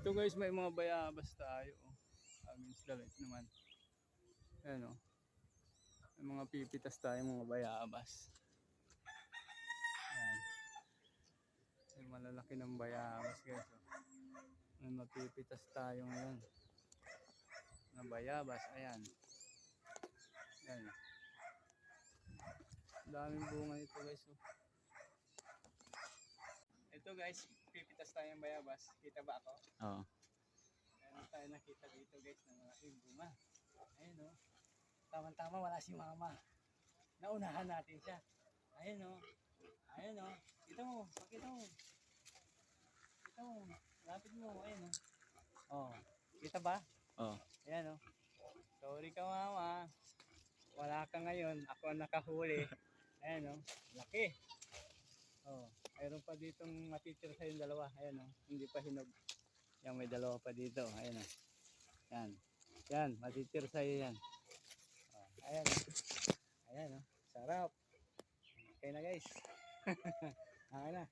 Ito guys, may mga bayabas tayo. Oh. Aming slalit naman. Ayan oh. May mga pipitas tayo mga bayabas. Ayan. May malalaki ng bayabas guys. Oh. May mapipitas tayo ngayon. Na bayabas. Ayan. Ayan. oh. Daming bunga nito guys. Oh. Ito guys, pipitas tayo ng bayabas. Kita ba ako? Oo. Meron tayo nakita dito guys ng malaking bunga. Ayun o. Tama-tama wala si mama. Naunahan natin siya. Ayun o. Ayun o. Kita mo. Pakita mo. Kita mo. Lapit mo. Ayun o. Oh. Kita ba? Oo. Ayan o. Sorry ka mama. Wala ka ngayon. Ako ang nakahuli. Ayan o. Laki. Oh, mayroon pa ditong matitira sa yung dalawa. Ayan o. Hindi pa hinog. Yan, may dalawa pa dito. Ayan o. Yan. Yan, matitira sa yan. Oh, ayan o. Ayan o. Sarap. Okay na guys. okay na.